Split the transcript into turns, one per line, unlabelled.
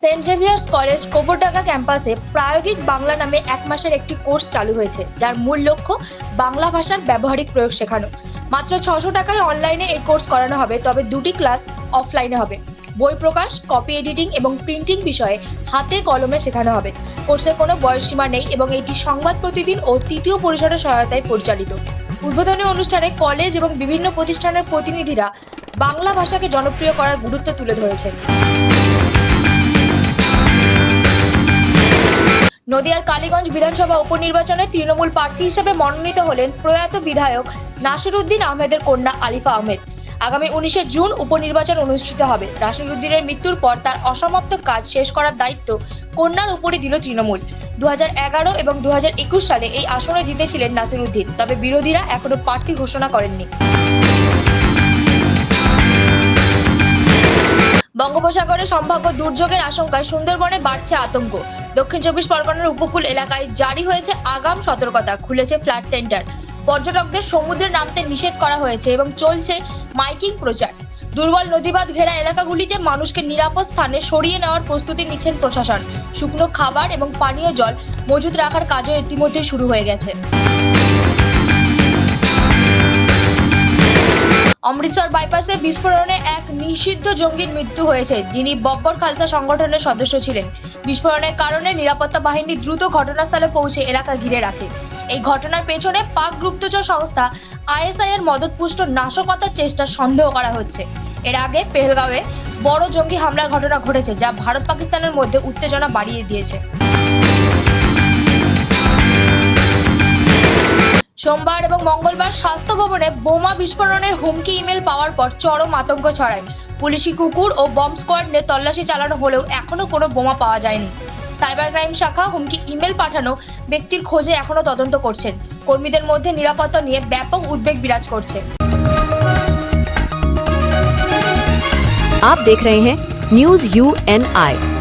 Saint Xavier's college কোপরডাঙ্গা ক্যাম্পাসে প্রায়োগিক বাংলা নামে এক মাসের একটি কোর্স চালু হয়েছে, যার মূল লক্ষ্য বাংলা ভাষার ব্যবহারিক প্রয়োগ শেখানো। মাত্র ছশো টাকায় অনলাইনে এই কোর্স করানো হবে, তবে দুটি ক্লাস অফলাইনে হবে। বই প্রকাশ কপি এডিটিং এবং প্রিন্টিং বিষয়ে হাতে কলমে শেখানো হবে। কোর্সের কোনো বয়সসীমা নেই এবং এটি সংবাদ প্রতিদিন ও তৃতীয় পরিসরের সহায়তায় পরিচালিত। উদ্বোধনী অনুষ্ঠানে কলেজ এবং বিভিন্ন প্রতিষ্ঠানের প্রতিনিধিরা বাংলা ভাষাকে জনপ্রিয় করার গুরুত্ব তুলে ধরেছেন। নদিয়ার কালীগঞ্জ বিধানসভা উপনির্বাচনে তৃণমূল প্রার্থী হিসেবে মনোনীত হলেন প্রয়াত বিধায়ক নাসিরুদ্দিন আহমেদের কন্যা আলিফা আহমেদ। আগামী উনিশে জুন উপনির্বাচন অনুষ্ঠিত হবে। নাসিরুদ্দিনের মৃত্যুর পর তার অসমাপ্ত কাজ শেষ করার দায়িত্ব কন্যার উপরে দিল তৃণমূল। দু হাজার এগারো এবং দু হাজার একুশ সালে এই আসনে জিতেছিলেন নাসিরুদ্দিন, তবে বিরোধীরা এখনও প্রার্থী ঘোষণা করেননি। বঙ্গোপসাগরে সম্ভাব্য দুর্যোগের আশঙ্কায় সুন্দরবনে বাড়ছে আতঙ্ক। দক্ষিণ চব্বিশ পরগনার উপকূল এলাকায় জারি হয়েছে আগাম সতর্কতা, খুলেছে ফ্ল্যাট সেন্টার। পর্যটকদের সমুদ্রে নামতে নিষেধ করা হয়েছে এবং চলছে মাইকিং প্রচার। দুর্বল নদীবাদ ঘেরা এলাকাগুলিতে মানুষকে নিরাপদ স্থানে সরিয়ে নেওয়ার প্রস্তুতি নিচ্ছেন প্রশাসন। শুকনো খাবার এবং পানীয় জল মজুত রাখার কাজও ইতিমধ্যে শুরু হয়ে গেছে। অমৃতসর বাইপাসে বিস্ফোরণে এক নিষিদ্ধ জঙ্গির মৃত্যু হয়েছে। যিনি বব্বর খালসা সংগঠনের সদস্য ছিলেন। বিস্ফোরণের কারণে নিরাপত্তা বাহিনী দ্রুত ঘটনাস্থলে পৌঁছে এলাকা ঘিরে রাখে। এই ঘটনার পেছনে পাক গুপ্তচর সংস্থা আইএসআই এর মদতপুষ্ট নাশকতার চেষ্টা সন্দেহ করা হচ্ছে। এর আগে পেহেলগাঁওয়ে বড় জঙ্গি হামলার ঘটনা ঘটেছে, যা ভারত পাকিস্তানের মধ্যে উত্তেজনা বাড়িয়ে দিয়েছে। সোমবার এবং মঙ্গলবার স্বাস্থ্য ভবনে বোমা বিস্ফোরণের হুমকি ইমেল পাওয়ার পর চরম আতঙ্ক ছড়ায় পুলিশি কুকুর ও বম্ব স্কোয়াড নিয়ে তল্লাশি চালানো হলেও এখনো কোনো বোমা পাওয়া যায়নি সাইবার ক্রাইম শাখা হুমকি ইমেল পাঠানো ব্যক্তির খোঁজে এখনো তদন্ত করছেন কর্মীদের মধ্যে নিরাপত্তা নিয়ে ব্যাপক উদ্বেগ বিরাজ করছে
आप देख रहे हैं न्यूज यू एन आई